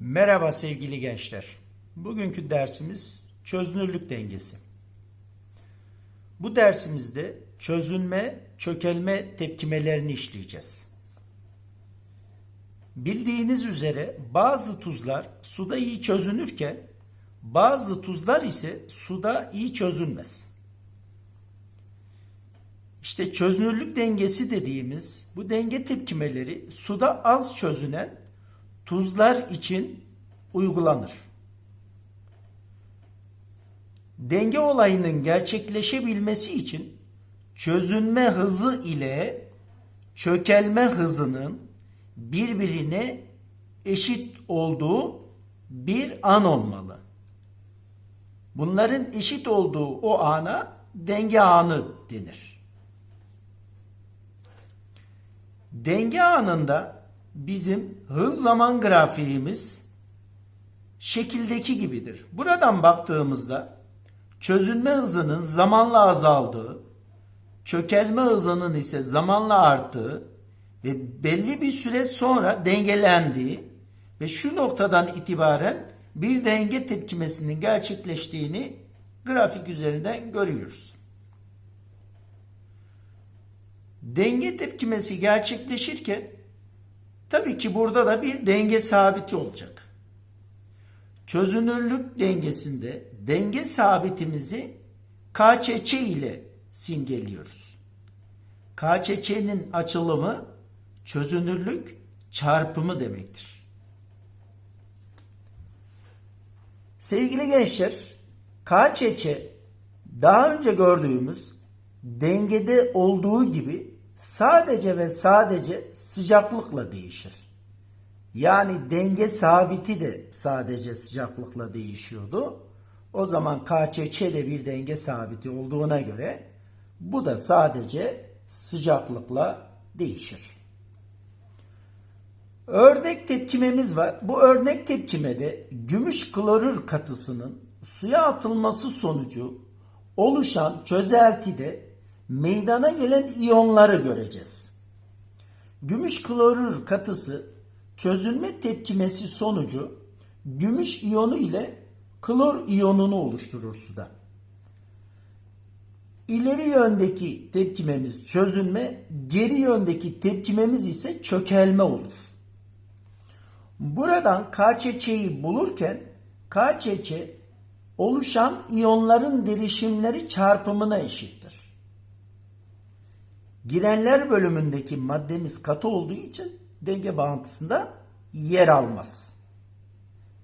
Merhaba sevgili gençler. Bugünkü dersimiz çözünürlük dengesi. Bu dersimizde çözünme, çökelme tepkimelerini işleyeceğiz. Bildiğiniz üzere bazı tuzlar suda iyi çözünürken bazı tuzlar ise suda iyi çözünmez. İşte çözünürlük dengesi dediğimiz bu denge tepkimeleri suda az çözünen tuzlar için uygulanır. Denge olayının gerçekleşebilmesi için çözünme hızı ile çökelme hızının birbirine eşit olduğu bir an olmalı. Bunların eşit olduğu o ana denge anı denir. Denge anında bizim hız zaman grafiğimiz şekildeki gibidir. Buradan baktığımızda çözünme hızının zamanla azaldığı, çökelme hızının ise zamanla arttığı ve belli bir süre sonra dengelendiği ve şu noktadan itibaren bir denge tepkimesinin gerçekleştiğini grafik üzerinden görüyoruz. Denge tepkimesi gerçekleşirken tabii ki burada da bir denge sabiti olacak. Çözünürlük dengesinde denge sabitimizi KÇÇ ile simgeliyoruz. KÇÇ'nin açılımı çözünürlük çarpımı demektir. Sevgili gençler, KÇÇ daha önce gördüğümüz dengede olduğu gibi sadece ve sadece sıcaklıkla değişir. Yani denge sabiti de sadece sıcaklıkla değişiyordu. O zaman KÇÇ de bir denge sabiti olduğuna göre bu da sadece sıcaklıkla değişir. Örnek tepkimemiz var. Bu örnek tepkimede gümüş klorür katısının suya atılması sonucu oluşan çözeltide meydana gelen iyonları göreceğiz. Gümüş klorür katısı çözünme tepkimesi sonucu gümüş iyonu ile klor iyonunu oluşturur suda. İleri yöndeki tepkimemiz çözünme, geri yöndeki tepkimemiz ise çökelme olur. Buradan KÇÇ'yi bulurken KÇÇ oluşan iyonların derişimleri çarpımına eşittir. Girenler bölümündeki maddemiz katı olduğu için denge bağıntısında yer almaz.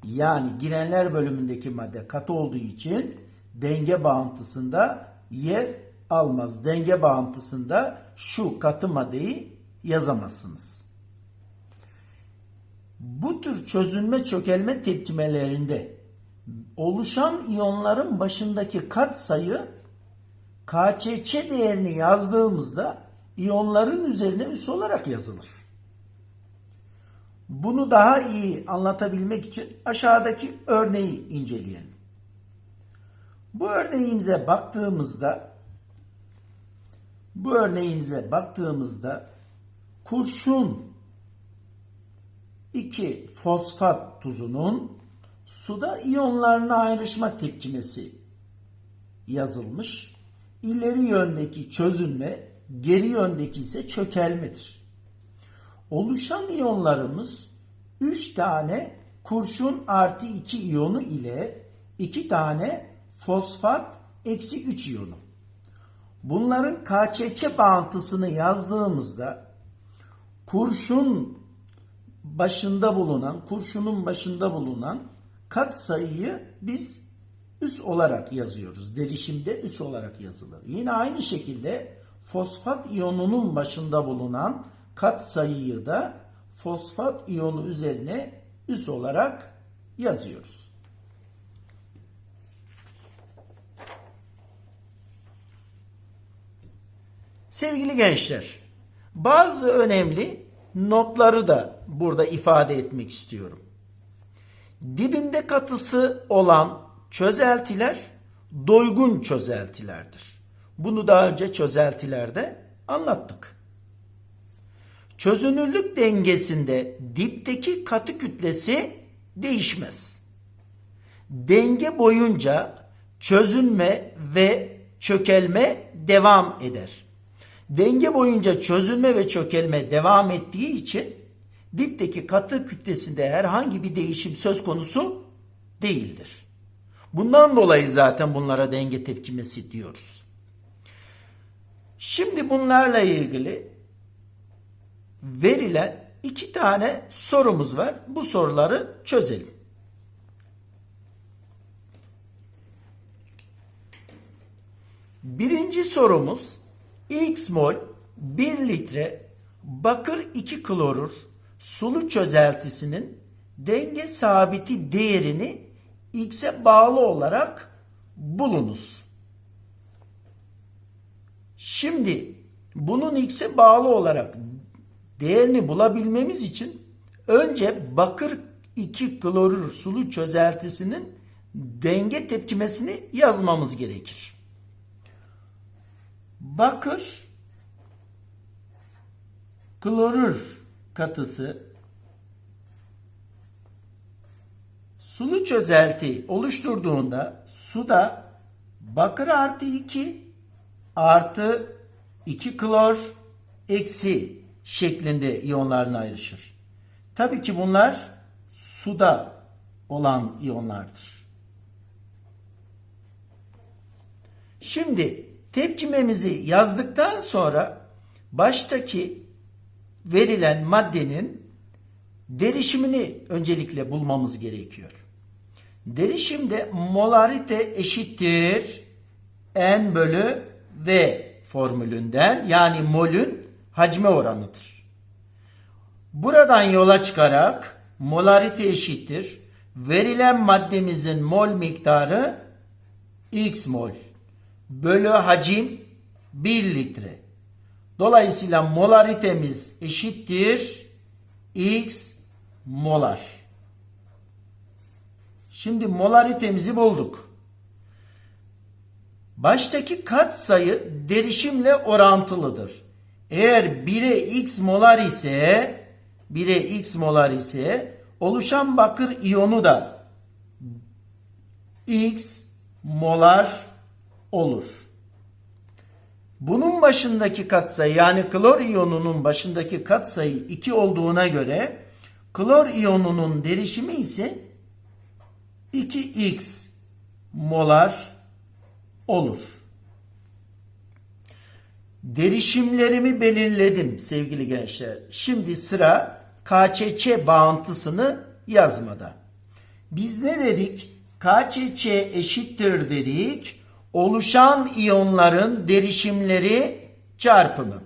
Yani girenler bölümündeki madde katı olduğu için denge bağıntısında yer almaz. Denge bağıntısında şu katı maddeyi yazamazsınız. Bu tür çözünme çökelme tepkimelerinde oluşan iyonların başındaki kat sayı KÇÇ değerini yazdığımızda iyonların üzerine üs olarak yazılır. Bunu daha iyi anlatabilmek için aşağıdaki örneği inceleyelim. Bu örneğimize baktığımızda bu örneğimize baktığımızda kurşun 2 fosfat tuzunun suda iyonlarına ayrışma tepkimesi yazılmış. İleri yöndeki çözünme, geri yöndeki ise çökelmedir. Oluşan iyonlarımız 3 tane kurşun artı 2 iyonu ile 2 tane fosfat eksi 3 iyonu. Bunların KÇÇ bağıntısını yazdığımızda kurşun başında bulunan, kurşunun başında bulunan kat sayıyı biz üs olarak yazıyoruz. Derişimde üs olarak yazılır. Yine aynı şekilde fosfat iyonunun başında bulunan kat sayıyı da fosfat iyonu üzerine üs olarak yazıyoruz. Sevgili gençler, bazı önemli notları da burada ifade etmek istiyorum. Dibinde katısı olan çözeltiler doygun çözeltilerdir. Bunu daha önce çözeltilerde anlattık. Çözünürlük dengesinde dipteki katı kütlesi değişmez. Denge boyunca çözünme ve çökelme devam eder. Denge boyunca çözünme ve çökelme devam ettiği için dipteki katı kütlesinde herhangi bir değişim söz konusu değildir. Bundan dolayı zaten bunlara denge tepkimesi diyoruz. Şimdi bunlarla ilgili verilen iki tane sorumuz var. Bu soruları çözelim. Birinci sorumuz X mol 1 litre bakır 2 klorür sulu çözeltisinin denge sabiti değerini X'e bağlı olarak bulunuz. Şimdi bunun X'e bağlı olarak değerini bulabilmemiz için önce bakır 2 klorür sulu çözeltisinin denge tepkimesini yazmamız gerekir. Bakır klorür katısı sulu çözelti oluşturduğunda suda bakır artı 2 artı 2 klor eksi şeklinde iyonlarına ayrışır. Tabii ki bunlar suda olan iyonlardır. Şimdi tepkimemizi yazdıktan sonra baştaki verilen maddenin derişimini öncelikle bulmamız gerekiyor. Derişimde molarite eşittir n bölü v formülünden yani molün hacme oranıdır. Buradan yola çıkarak molarite eşittir. Verilen maddemizin mol miktarı x mol bölü hacim 1 litre. Dolayısıyla molaritemiz eşittir x molar. Şimdi molaritemizi bulduk. Baştaki katsayı derişimle orantılıdır. Eğer 1'e x molar ise 1'e x molar ise oluşan bakır iyonu da x molar olur. Bunun başındaki katsayı yani klor iyonunun başındaki katsayı 2 olduğuna göre klor iyonunun derişimi ise 2x molar olur. Derişimlerimi belirledim sevgili gençler. Şimdi sıra KÇÇ bağıntısını yazmada. Biz ne dedik? KÇÇ eşittir dedik. Oluşan iyonların derişimleri çarpımı.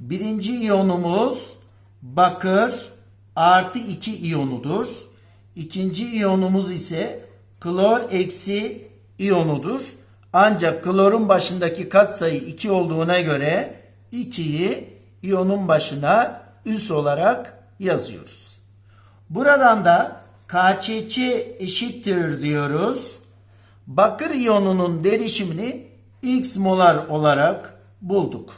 Birinci iyonumuz bakır artı 2 iyonudur. İkinci iyonumuz ise klor eksi iyonudur. Ancak klorun başındaki katsayı 2 olduğuna göre 2'yi iyonun başına üs olarak yazıyoruz. Buradan da KÇÇ eşittir diyoruz. Bakır iyonunun derişimini x molar olarak bulduk.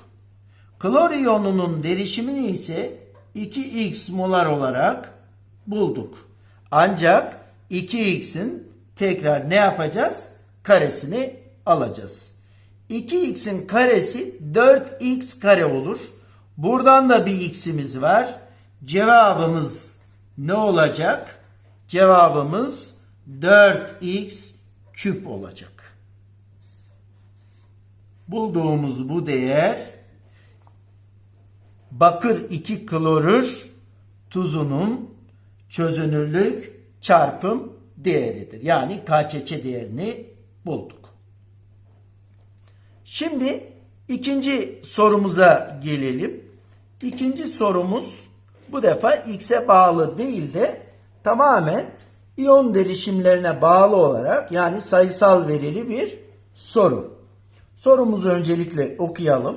Klor iyonunun derişimini ise 2x molar olarak bulduk. Ancak 2x'in tekrar ne yapacağız? Karesini alacağız. 2x'in karesi 4x kare olur. Buradan da bir x'imiz var. Cevabımız ne olacak? Cevabımız 4x küp olacak. Bulduğumuz bu değer bakır 2 klorür tuzunun çözünürlük çarpım değeridir. Yani KÇÇ değerini bulduk. Şimdi ikinci sorumuza gelelim. İkinci sorumuz bu defa x'e bağlı değil de tamamen iyon derişimlerine bağlı olarak yani sayısal verili bir soru. Sorumuzu öncelikle okuyalım.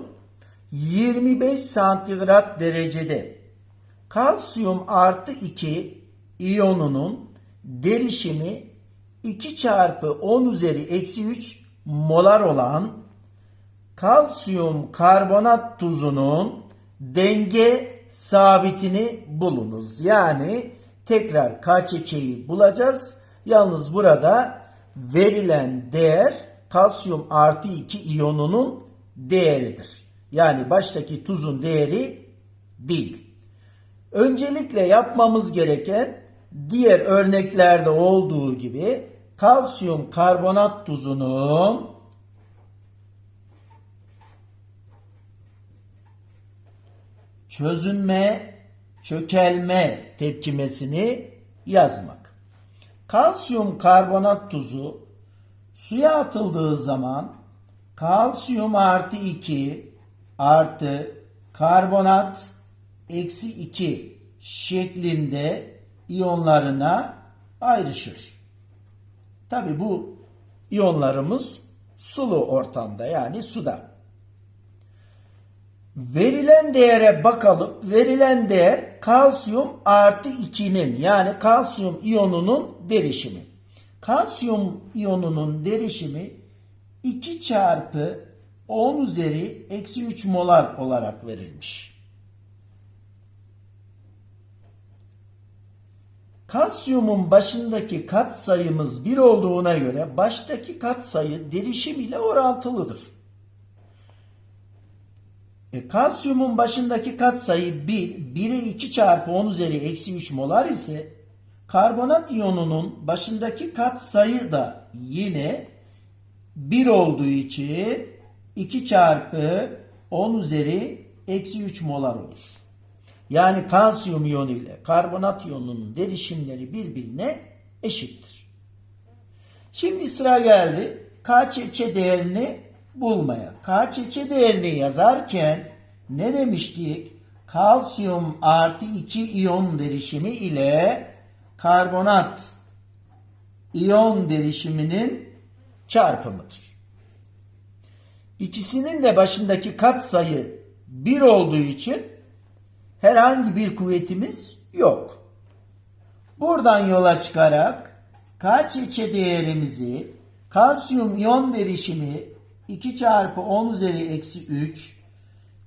25 santigrat derecede kalsiyum artı 2 iyonunun derişimi 2 çarpı 10 üzeri eksi 3 molar olan kalsiyum karbonat tuzunun denge sabitini bulunuz. Yani tekrar KÇÇ'yi bulacağız. Yalnız burada verilen değer kalsiyum artı 2 iyonunun değeridir. Yani baştaki tuzun değeri değil. Öncelikle yapmamız gereken diğer örneklerde olduğu gibi kalsiyum karbonat tuzunun çözünme, çökelme tepkimesini yazmak. Kalsiyum karbonat tuzu suya atıldığı zaman kalsiyum artı 2 artı karbonat eksi 2 şeklinde iyonlarına ayrışır. Tabi bu iyonlarımız sulu ortamda yani suda. Verilen değere bakalım. Verilen değer kalsiyum artı 2'nin yani kalsiyum iyonunun derişimi. Kalsiyum iyonunun derişimi 2 çarpı 10 üzeri eksi 3 molar olarak verilmiş. Kalsiyumun başındaki kat sayımız 1 olduğuna göre baştaki kat sayı derişim ile orantılıdır. E, kalsiyumun başındaki katsayı 1, 1'e 2 çarpı 10 üzeri eksi 3 molar ise karbonat iyonunun başındaki katsayı da yine 1 olduğu için 2 çarpı 10 üzeri eksi 3 molar olur. Yani kalsiyum iyonu ile karbonat iyonunun derişimleri birbirine eşittir. Şimdi sıra geldi KÇÇ değerini bulmaya. KÇÇ değerini yazarken ne demiştik? Kalsiyum artı 2 iyon derişimi ile karbonat iyon derişiminin çarpımıdır. İkisinin de başındaki katsayı 1 olduğu için herhangi bir kuvvetimiz yok. Buradan yola çıkarak KÇÇ değerimizi kalsiyum iyon derişimi 2 çarpı 10 üzeri eksi 3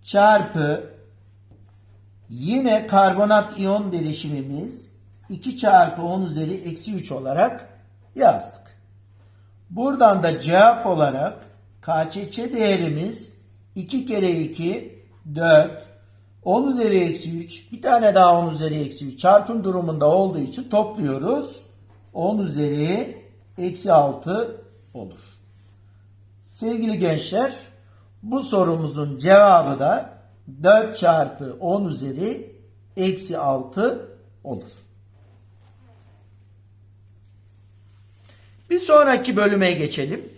çarpı yine karbonat iyon derişimimiz 2 çarpı 10 üzeri eksi 3 olarak yazdık. Buradan da cevap olarak KÇÇ değerimiz 2 kere 2 4 10 üzeri eksi 3 bir tane daha 10 üzeri eksi 3 çarpım durumunda olduğu için topluyoruz. 10 üzeri eksi 6 olur. Sevgili gençler bu sorumuzun cevabı da 4 çarpı 10 üzeri eksi 6 olur. Bir sonraki bölüme geçelim.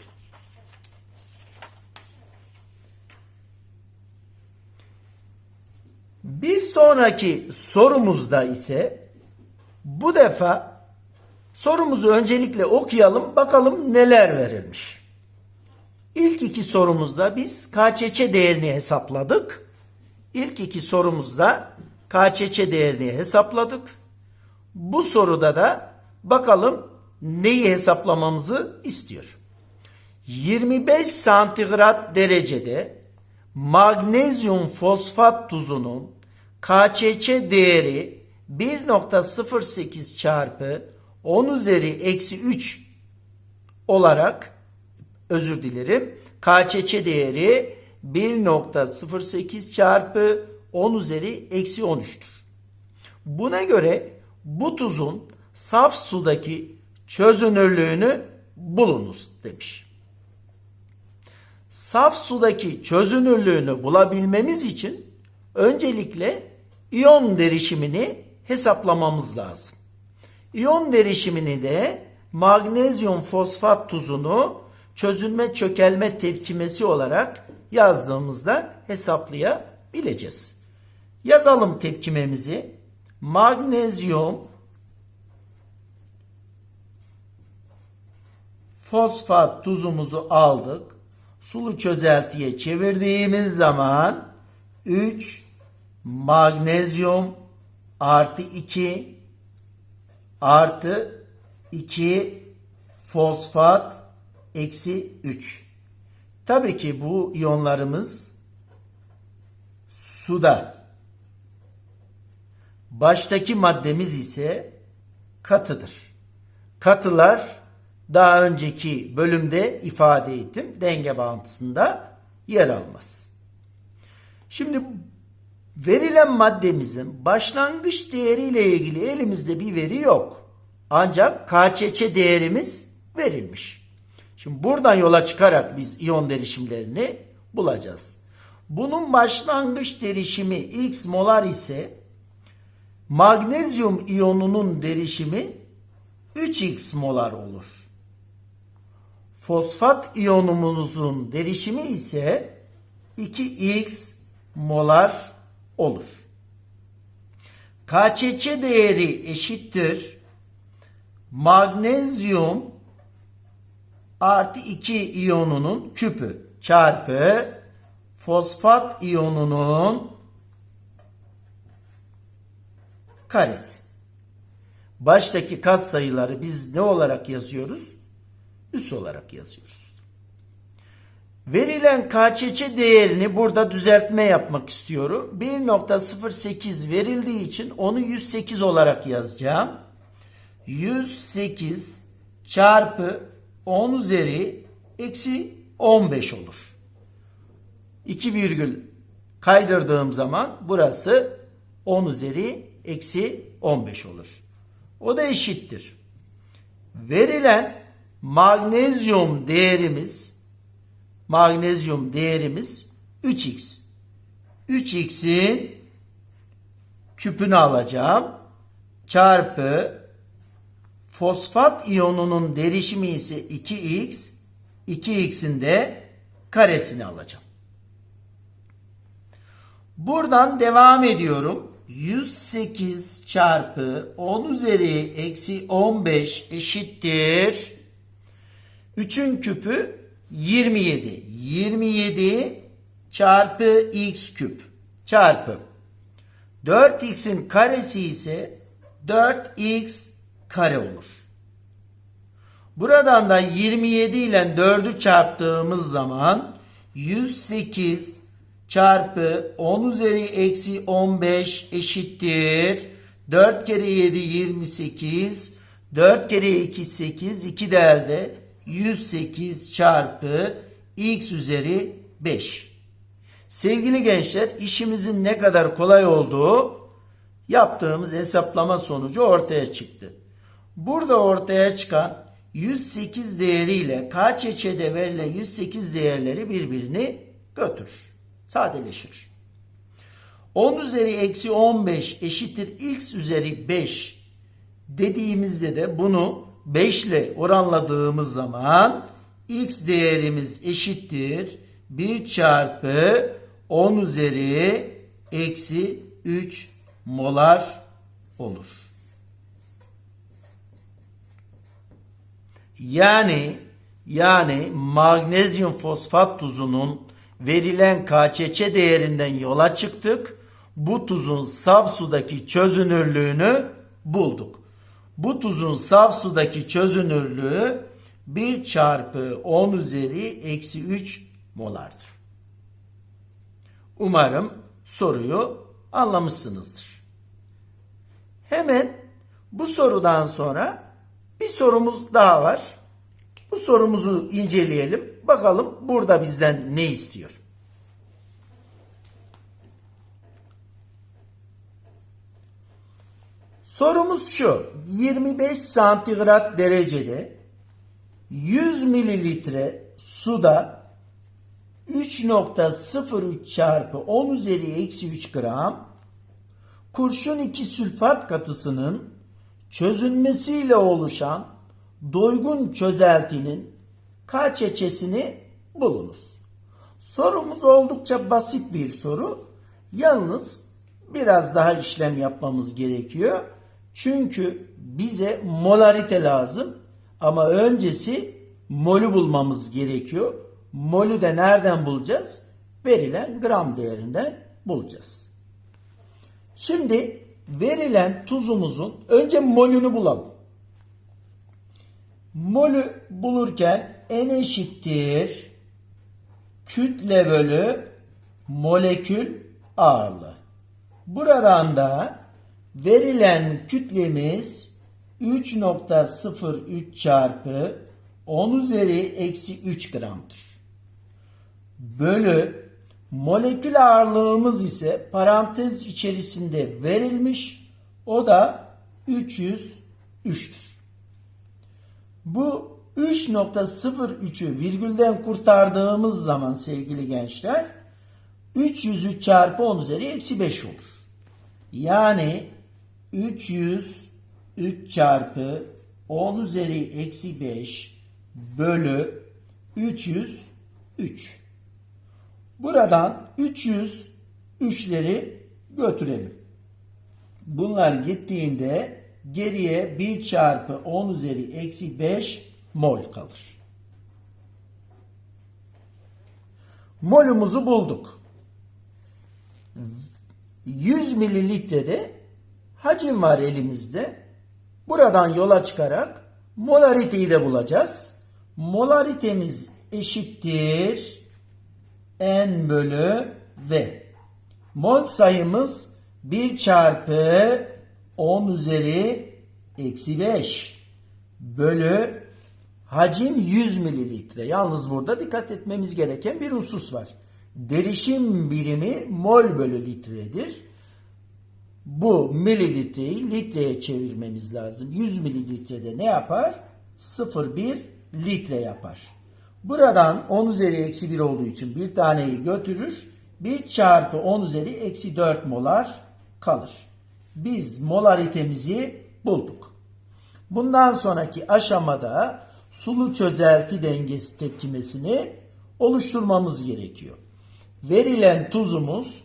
Bir sonraki sorumuzda ise bu defa sorumuzu öncelikle okuyalım bakalım neler verilmiş. İlk iki sorumuzda biz KÇÇ değerini hesapladık. İlk iki sorumuzda KÇÇ değerini hesapladık. Bu soruda da bakalım neyi hesaplamamızı istiyor. 25 santigrat derecede magnezyum fosfat tuzunun KÇÇ değeri 1.08 çarpı 10 üzeri eksi 3 olarak özür dilerim. KÇÇ değeri 1.08 çarpı 10 üzeri eksi 13'tür. Buna göre bu tuzun saf sudaki çözünürlüğünü bulunuz demiş. Saf sudaki çözünürlüğünü bulabilmemiz için öncelikle iyon derişimini hesaplamamız lazım. İyon derişimini de magnezyum fosfat tuzunu çözünme çökelme tepkimesi olarak yazdığımızda hesaplayabileceğiz. Yazalım tepkimemizi. Magnezyum fosfat tuzumuzu aldık. Sulu çözeltiye çevirdiğimiz zaman 3 magnezyum artı 2 artı 2 fosfat eksi 3. Tabii ki bu iyonlarımız suda. Baştaki maddemiz ise katıdır. Katılar daha önceki bölümde ifade ettim. Denge bağıntısında yer almaz. Şimdi verilen maddemizin başlangıç değeriyle ilgili elimizde bir veri yok. Ancak KÇÇ değerimiz verilmiş. Şimdi buradan yola çıkarak biz iyon derişimlerini bulacağız. Bunun başlangıç derişimi X molar ise magnezyum iyonunun derişimi 3X molar olur. Fosfat iyonumuzun derişimi ise 2X molar olur. KÇÇ değeri eşittir. Magnezyum artı 2 iyonunun küpü çarpı fosfat iyonunun karesi. Baştaki kat sayıları biz ne olarak yazıyoruz? Üs olarak yazıyoruz. Verilen KÇÇ değerini burada düzeltme yapmak istiyorum. 1.08 verildiği için onu 108 olarak yazacağım. 108 çarpı 10 üzeri eksi 15 olur. 2 virgül kaydırdığım zaman burası 10 üzeri eksi 15 olur. O da eşittir. Verilen magnezyum değerimiz magnezyum değerimiz 3x. 3x'in küpünü alacağım. Çarpı fosfat iyonunun derişimi ise 2x. 2x'in de karesini alacağım. Buradan devam ediyorum. 108 çarpı 10 üzeri eksi 15 eşittir. 3'ün küpü 27. 27 çarpı x küp çarpı 4x'in karesi ise 4x kare olur. Buradan da 27 ile 4'ü çarptığımız zaman 108 çarpı 10 üzeri eksi 15 eşittir. 4 kere 7 28. 4 kere 2 8. 2 de elde 108 çarpı x üzeri 5. Sevgili gençler işimizin ne kadar kolay olduğu yaptığımız hesaplama sonucu ortaya çıktı. Burada ortaya çıkan 108 değeriyle KÇÇ'de verilen 108 değerleri birbirini götürür. Sadeleşir. 10 üzeri eksi 15 eşittir x üzeri 5 dediğimizde de bunu 5 ile oranladığımız zaman x değerimiz eşittir 1 çarpı 10 üzeri eksi 3 molar olur. Yani yani magnezyum fosfat tuzunun verilen KÇÇ değerinden yola çıktık. Bu tuzun saf sudaki çözünürlüğünü bulduk. Bu tuzun saf sudaki çözünürlüğü 1 çarpı 10 üzeri eksi 3 molardır. Umarım soruyu anlamışsınızdır. Hemen bu sorudan sonra bir sorumuz daha var. Bu sorumuzu inceleyelim. Bakalım burada bizden ne istiyor? Sorumuz şu. 25 santigrat derecede 100 mililitre suda 3.03 çarpı 10 üzeri eksi 3 gram kurşun 2 sülfat katısının çözünmesiyle oluşan doygun çözeltinin KÇÇ'sini bulunuz. Sorumuz oldukça basit bir soru. Yalnız biraz daha işlem yapmamız gerekiyor. Çünkü bize molarite lazım. Ama öncesi molü bulmamız gerekiyor. Molü de nereden bulacağız? Verilen gram değerinden bulacağız. Şimdi verilen tuzumuzun önce molünü bulalım. Molü bulurken n eşittir kütle bölü molekül ağırlığı. Buradan da verilen kütlemiz 3.03 çarpı 10 üzeri eksi 3 gramdır. Bölü molekül ağırlığımız ise parantez içerisinde verilmiş. O da 303'tür. Bu 3.03'ü virgülden kurtardığımız zaman sevgili gençler 303 çarpı 10 üzeri eksi 5 olur. Yani 303 çarpı 10 üzeri eksi 5 bölü 303. Buradan 303'leri götürelim. Bunlar gittiğinde geriye 1 çarpı 10 üzeri eksi 5 mol kalır. Molümüzü bulduk. 100 mililitrede hacim var elimizde. Buradan yola çıkarak molariteyi de bulacağız. Molaritemiz eşittir n bölü v. Mol sayımız 1 çarpı 10 üzeri eksi 5 bölü hacim 100 mililitre. Yalnız burada dikkat etmemiz gereken bir husus var. Derişim birimi mol bölü litredir. Bu mililitreyi litreye çevirmemiz lazım. 100 mililitrede ne yapar? 0,1 litre yapar. Buradan 10 üzeri eksi 1 olduğu için bir taneyi götürür. 1 çarpı 10 üzeri eksi 4 molar kalır. Biz molaritemizi bulduk. Bundan sonraki aşamada sulu çözelti dengesi tepkimesini oluşturmamız gerekiyor. Verilen tuzumuz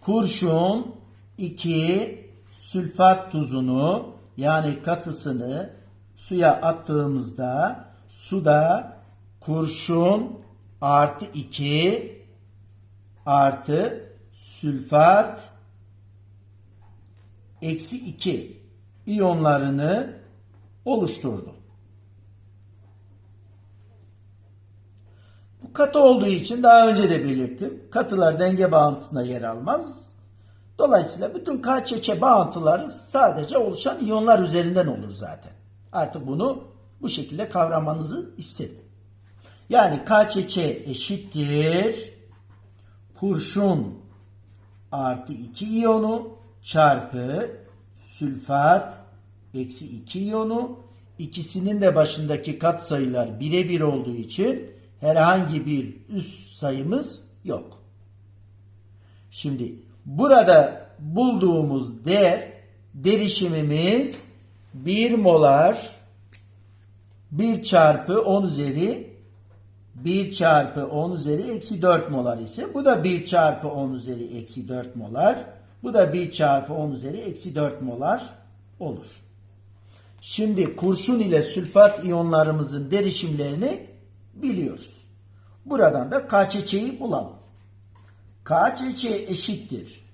kurşun 2 sülfat tuzunu yani katısını suya attığımızda suda kurşun artı 2 artı sülfat eksi 2 iyonlarını oluşturdu. Bu katı olduğu için daha önce de belirttim. Katılar denge bağıntısında yer almaz. Dolayısıyla bütün KÇÇ bağıntıları sadece oluşan iyonlar üzerinden olur zaten. Artık bunu bu şekilde kavramanızı istedim. Yani KÇÇ eşittir kurşun artı 2 iyonu çarpı sülfat eksi 2 iyonu ikisinin de başındaki kat sayılar birebir olduğu için herhangi bir üst sayımız yok. Şimdi burada bulduğumuz değer derişimimiz 1 molar 1 çarpı 10 üzeri 1 çarpı 10 üzeri eksi 4 molar ise bu da 1 çarpı 10 üzeri eksi 4 molar. Bu da 1 çarpı 10 üzeri eksi 4 molar olur. Şimdi kurşun ile sülfat iyonlarımızın derişimlerini biliyoruz. Buradan da KÇÇ'yi bulalım. KÇÇ eşittir.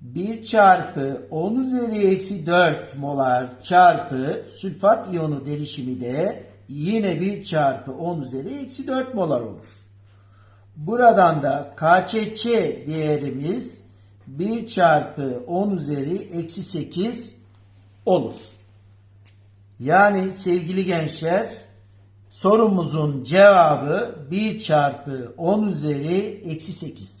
1 çarpı 10 üzeri eksi 4 molar çarpı sülfat iyonu derişimi de yine 1 çarpı 10 üzeri eksi 4 molar olur. Buradan da KÇÇ değerimiz 1 çarpı 10 üzeri eksi 8 olur. Yani sevgili gençler sorumuzun cevabı 1 çarpı 10 üzeri eksi 8'dir.